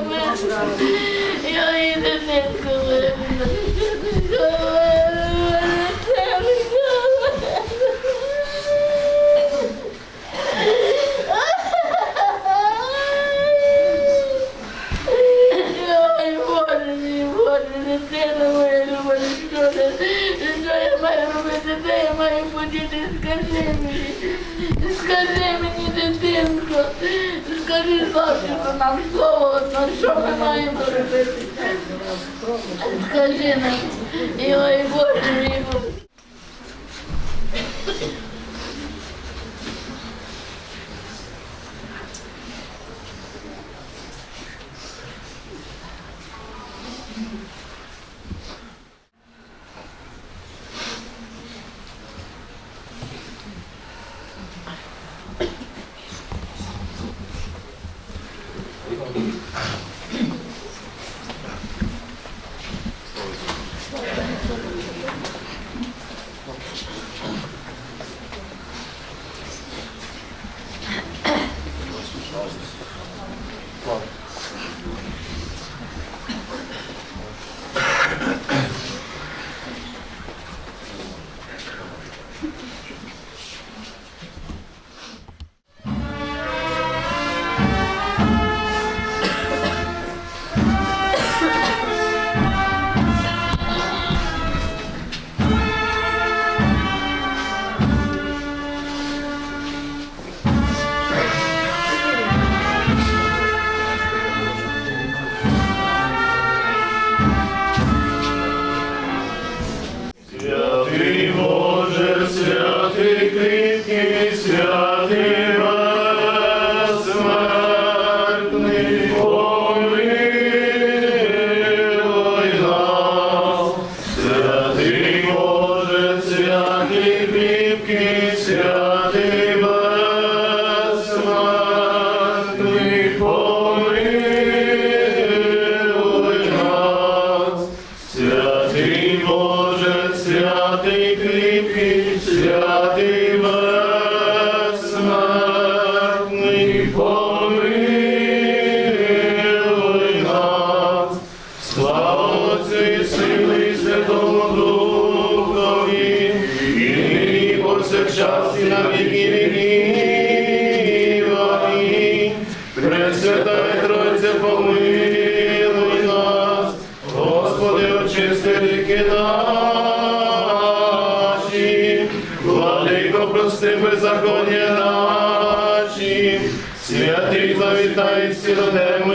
мене. Я її дитинку Скажи мені, дитинко, скажи завжди нам слово ну що ми маємо робити? Скажи нам, ой, Боже мій.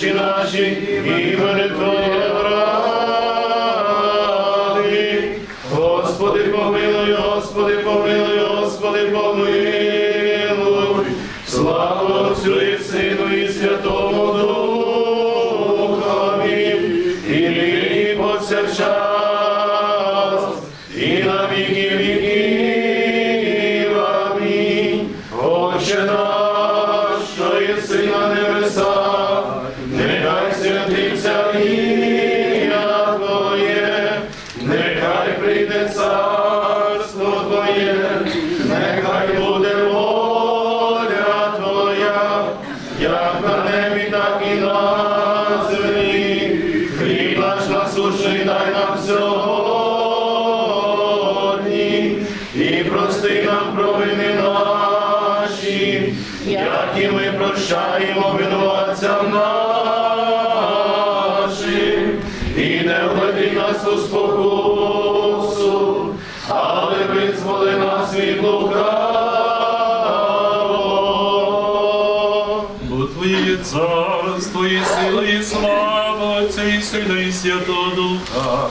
очі наші і Твоє ради. Господи, помилуй, Господи, помилуй, Господи, помилуй, слава Отцю і Сину, і Святому Духові, і ліні повсякчас. світло право, бо Твоє царство і сила, і слава Отця, Сина, і Святого Духа,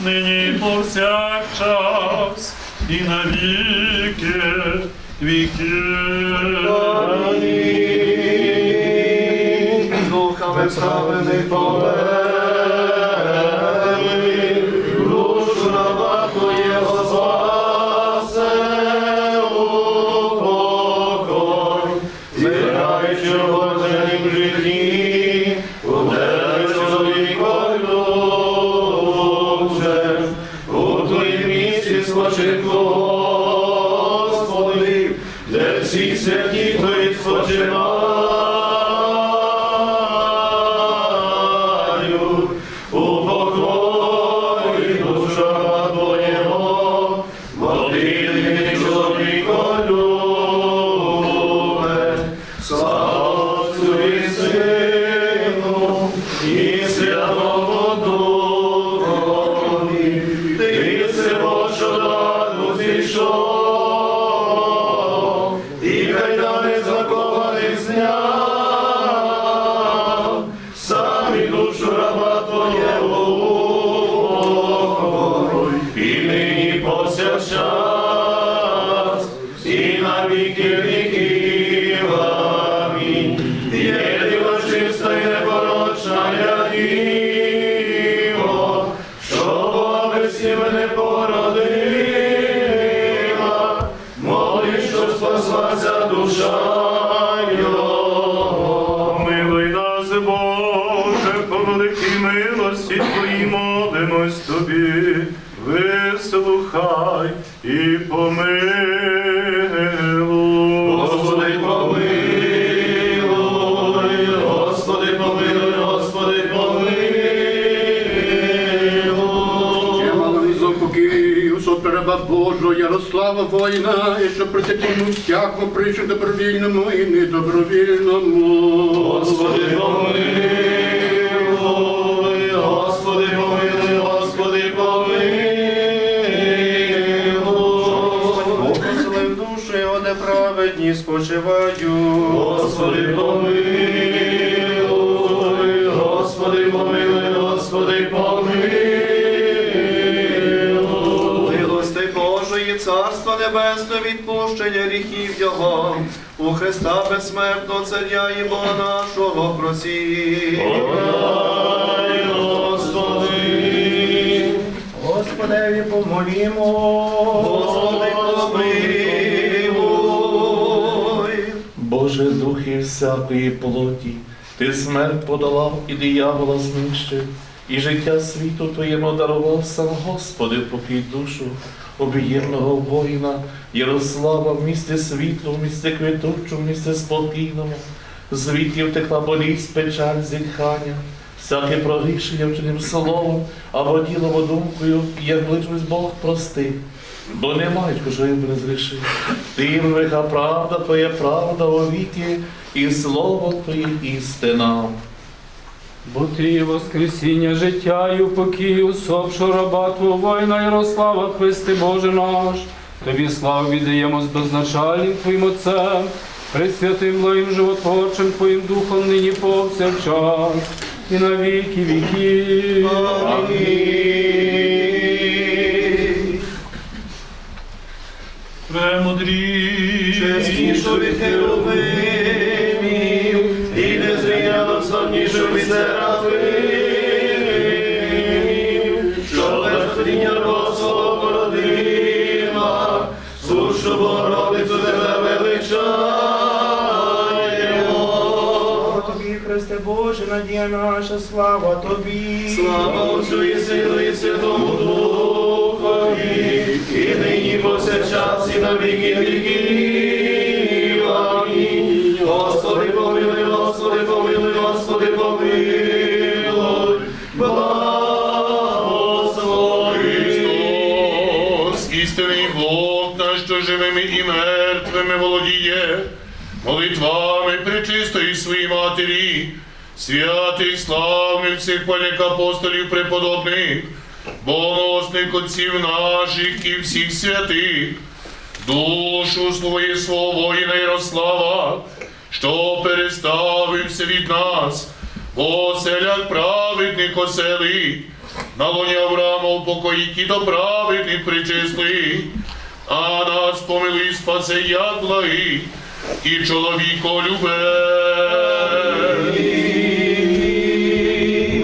нині повсякчас, і навіки віки віки. Духами славлений поле. Божого Ярослава воїна, і що присвятимо всякому причу добровільному і недобровільному. Господи, помилуй, Господи, помилуй, Господи, помилуй. Поселив душу його неправедні спочиваю. Господи, помилуй, Небесне, відпущення гріхів Його. У Христа безсмертного Царя і Бога нашого просі. Дай, Господи. Господеві помолімо. Господи, помилуй. Боже, духи всякої плоті, ти смерть подолав і диявола знищив, і життя світу Твоєму дарував сам Господи, покій душу об'ємного воїна Ярослава в місті світлу, в місті квітучу, в місті спокійному, звідки втекла болість, печаль, зітхання, всяке прогрішення вчинив словом або ділом, або думкою, як ближність Бог простив. Бо не мають кожої не зрішив. Ти велика правда, твоя правда у віки, і слово Твоє істина. Бо ти воскресіння життя і упокій усопшого раба Твого воїна Ярослава, Христи Боже наш. Тобі славу віддаємо з безначальним Твоїм Отцем, пресвятим благим животворчим Твоїм Духом нині повсякчас і на віки віків. Чеснішу від херовимів, славнішу що безподіння Богослова породила, сушу Богородицю тебе величаємо. Тобі, Христе Боже, надія наша, слава Тобі. Слава Отцю і Сину і Святому Духові, і нині повсякчас і на віки віків. Господи. Істинний Бог наш, живими і мертвими володіє, молитвами пречистої своїй матері, святих, славних всіх паляк апостолів преподобних, богоносних отців наших і всіх святих, душу своє свого воїна Ярослава, що переставився від нас, бо селяк праведник оселий, на лоні Авраама упокоїть до праведних причислий, а нас помилуй спасе, як благий, і чоловіко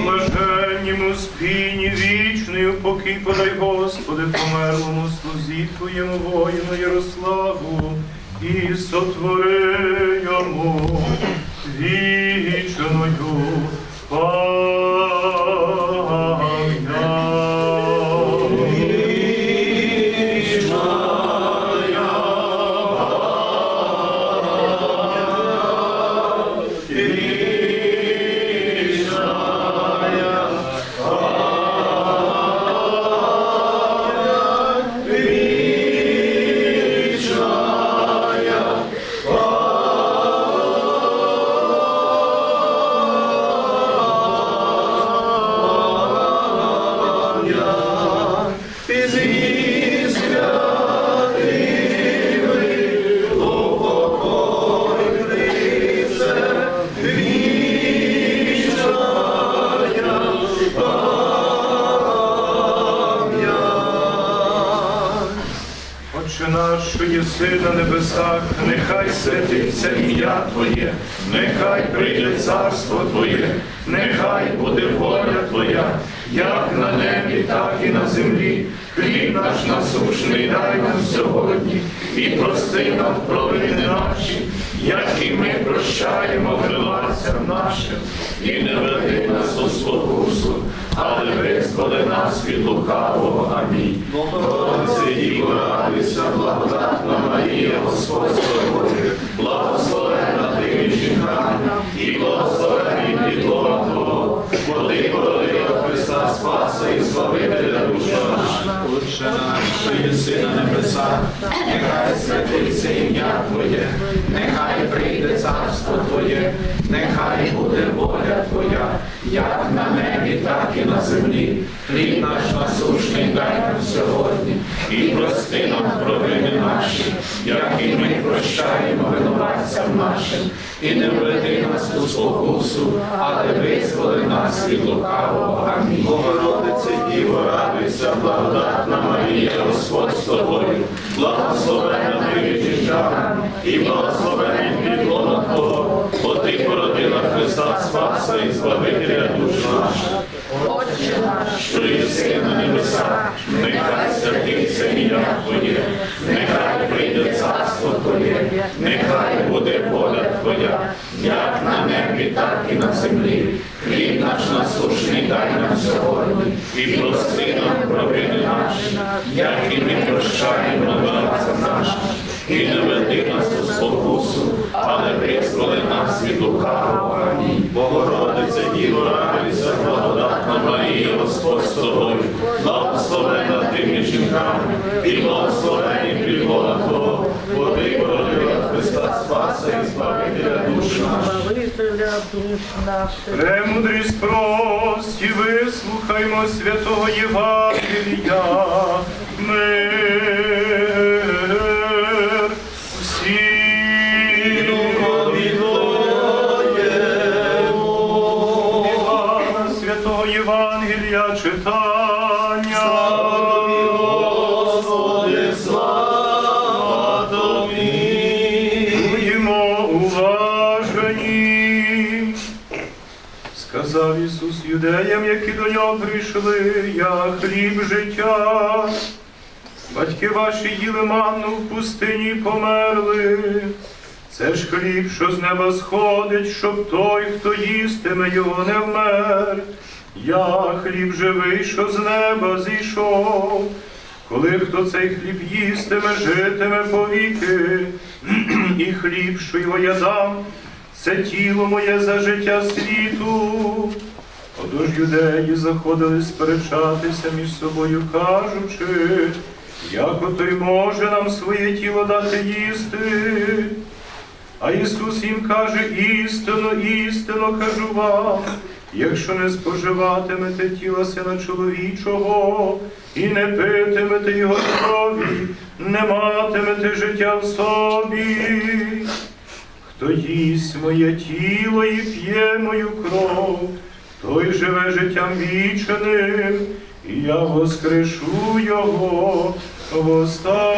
Блаженньому спині вічний упокій подай, Господи, померлому слузі Твоєму воїну Ярославу, і сотвори йому вічною пам'ять. Царство Твоє, нехай буде воля Твоя, як на небі, так і на землі. Хліб наш насушний дай нам сьогодні, і прости нам провини наші, як і ми прощаємо винуватцям нашим, і не веди нас у спокусу, визволи нас від лукавого. Амінь. Богородице, Діво, радуйся, благодатна Марія, Господь з благословена ти між жінками, і благословений підлога Твого, бо ти породила Христа і Збавителя душ наших. Отче наш, що єси на небесах, нехай святиться ім'я Твоє, нехай прийде царство Твоє, нехай буде воля Твоя, як на небі, так і на землі. Хліб наш насущний дай нам сьогодні, і прости нам провини наші, як і ми прощаємо винуватцям нашим, і не спокусу, але визволи нас від лукавого. Амінь. Богородице, Діво, радуйся, благодатна Марія, Господь з тобою, благословена ти між жінками, і благословений підлога Твого, бо ти породила Христа Спаса і Збавителя душ наших. Отче наш, що єси на небесах, нехай святиться ім'я Твоє, Твоє, нехай буде воля Твоя, як на небі, так і на землі. Хліб наш насушний дай нам сьогодні, і прости нам провини наші, як і ми прощаємо винуватцям нашим. І не веди нас у спокусу, але визволи нас від лукавого. Амінь. Богородице, Діво, радуйся, благодатна Марія, Господь з тобою, благословена ти між жінками, і благословені підлога Твого, бо ти породила Премудрість прості, вислухаймо святого Євангелія. Мир уважені. Сказав Ісус юдеям, які до нього прийшли, я хліб життя. Батьки ваші їли манну в пустині померли. Це ж хліб, що з неба сходить, щоб той, хто їстиме його, не вмер. Я хліб живий, що з неба зійшов. Коли хто цей хліб їстиме, житиме повіки, і хліб, що його я дам, це тіло моє за життя світу. Отож юдеї заходили сперечатися між собою, кажучи, як ото й може нам своє тіло дати їсти. А Ісус їм каже, істинно, істинно кажу вам, якщо не споживатимете тіла Сина чоловічого і не питимете Його крові, не матимете життя в собі. Хто їсть моє тіло і п'є мою кров, той живе життям вічним, і я воскрешу його в останній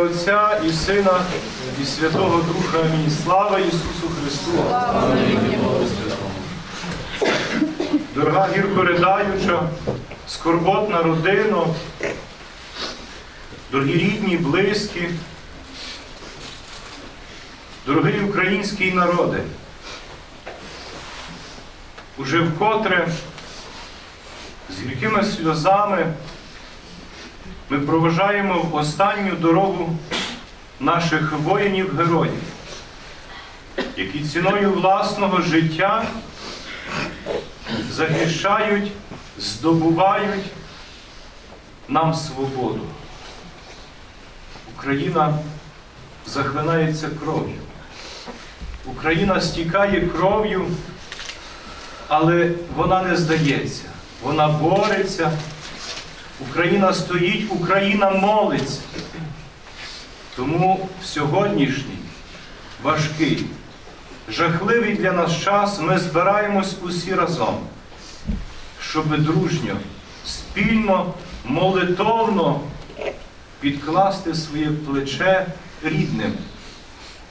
Отця і Сина, і Святого Духа. Амінь. Слава Ісусу Христу! Дорога гірко ридаюча, скорботна родина, дорогі рідні, близькі, дорогий український народи, уже вкотре з гіркими сльозами ми проважаємо в останню дорогу наших воїнів-героїв, які ціною власного життя захищають, здобувають нам свободу. Україна захлинається кров'ю. Україна стікає кров'ю, але вона не здається. Вона бореться. Україна стоїть, Україна молиться. Тому сьогоднішній важкий, жахливий для нас час ми збираємось усі разом, щоб дружньо, спільно, молитовно підкласти своє плече рідним,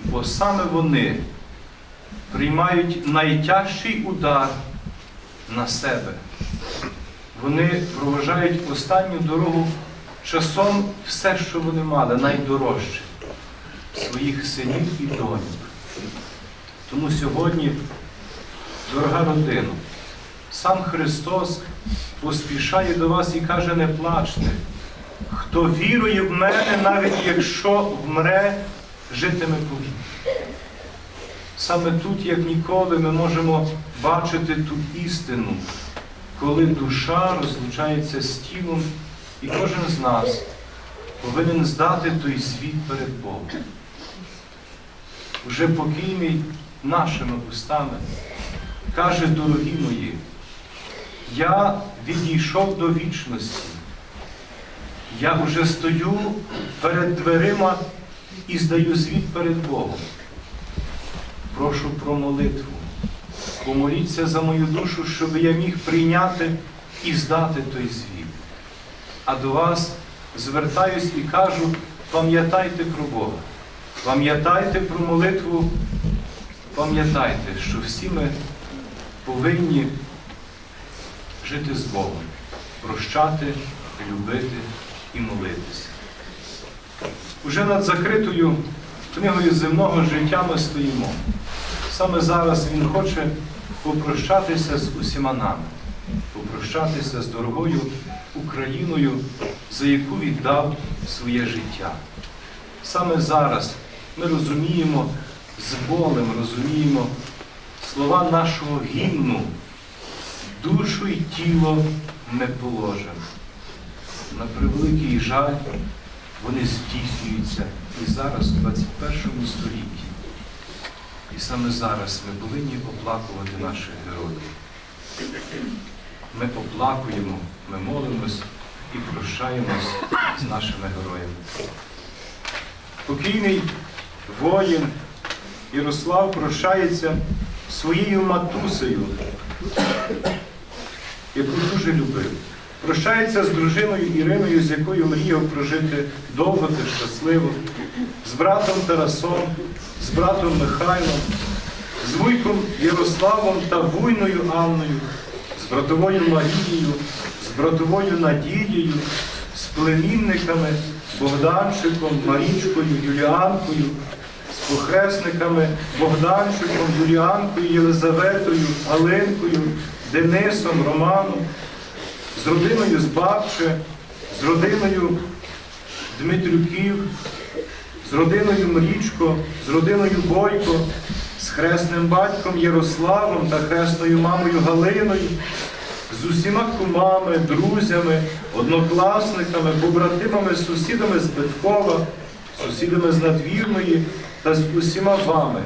бо саме вони приймають найтяжчий удар на себе. Вони проважають останню дорогу часом все, що вони мали, найдорожче своїх синів і доньок. Тому сьогодні, дорога родина, сам Христос поспішає до вас і каже, не плачте. Хто вірує в мене, навіть якщо вмре, житиме повік. Саме тут, як ніколи, ми можемо бачити ту істину, коли душа розлучається з тілом, і кожен з нас повинен здати той світ перед Богом. Уже покійний нашими устами каже, дорогі мої, я відійшов до вічності. Я вже стою перед дверима і здаю звіт перед Богом. Прошу про молитву. Помоліться за мою душу, щоб я міг прийняти і здати той звіт. А до вас звертаюсь і кажу, пам'ятайте про Бога, пам'ятайте про молитву, пам'ятайте, що всі ми повинні жити з Богом, прощати, любити і молитися. Уже над закритою книгою земного життя ми стоїмо. Саме зараз Він хоче попрощатися з усіма нами, попрощатися з дорогою Україною, за яку віддав своє життя. Саме зараз ми розуміємо, з болем розуміємо слова нашого гімну, душу і тіло не положимо. На превеликий жаль, вони здійснюються і зараз, в 21 столітті. І саме зараз ми повинні оплакувати наших героїв. Ми оплакуємо, ми молимось і прощаємось з нашими героями. Покійний воїн Ярослав прощається своєю матусею, яку дуже любив. Прощається з дружиною Іриною, з якою мріяв прожити довго та щасливо, з братом Тарасом, з братом Михайлом, з вуйком Ярославом та вуйною Анною, з братовою Марією, з братовою Надією, з племінниками Богданчиком, Марічкою, Юліанкою, з похресниками Богданчиком, Юліанкою, Єлизаветою, Галинкою, Денисом, Романом, з родиною Збавче, з родиною Дмитрюків, з родиною Мрічко, з родиною Бойко, з хресним батьком Ярославом та хресною мамою Галиною, з усіма кумами, друзями, однокласниками, побратимами, сусідами з Беткова, сусідами з Надвірної та з усіма вами,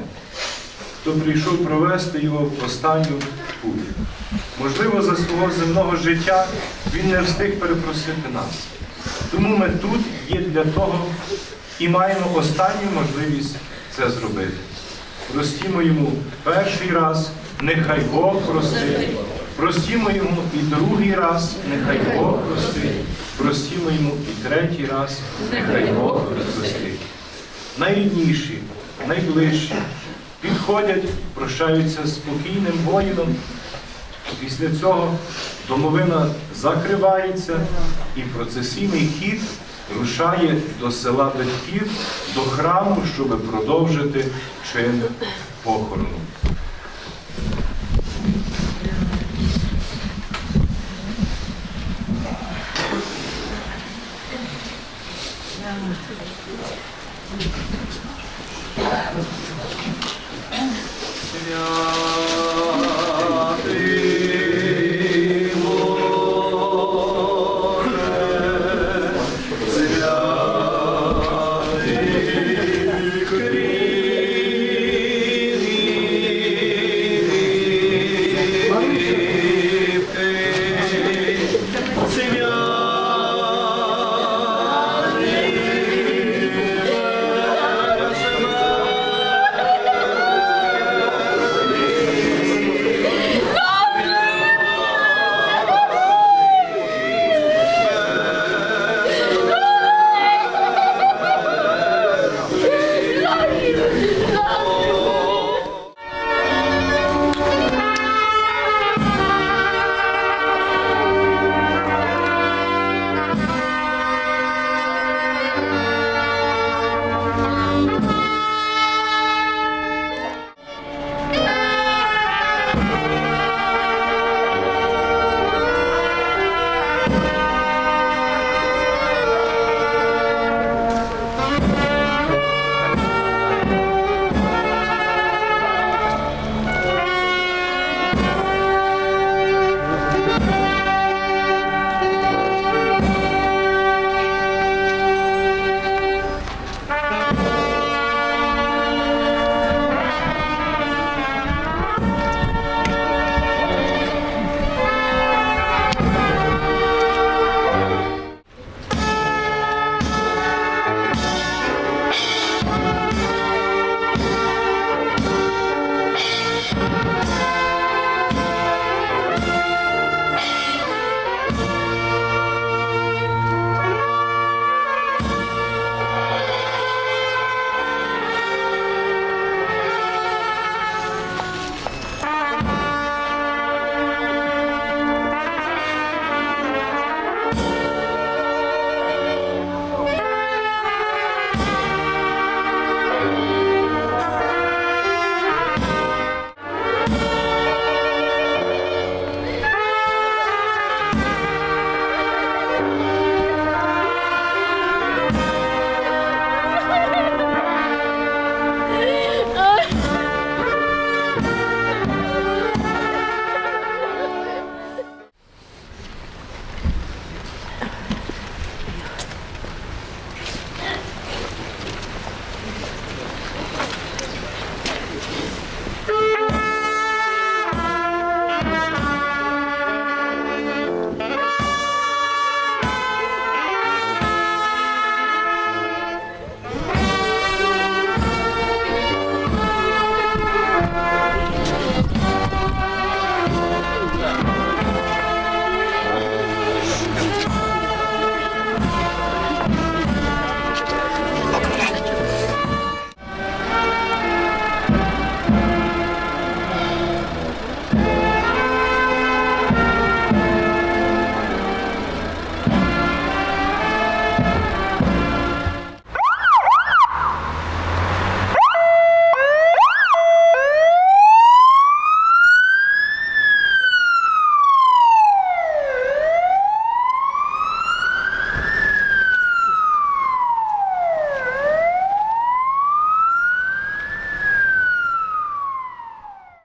хто прийшов провести його в останню путь. Можливо, за свого земного життя він не встиг перепросити нас. Тому ми тут є для того і маємо останню можливість це зробити. Простімо йому перший раз, нехай Бог простить. Простімо йому і другий раз, нехай Бог простить. Простімо йому і третій раз, нехай Бог простить. Найрідніші, найближчі підходять, прощаються з спокійним воїном. Після цього домовина закривається і процесійний хід рушає до села Батьків, до храму, щоб продовжити чин похорону. No.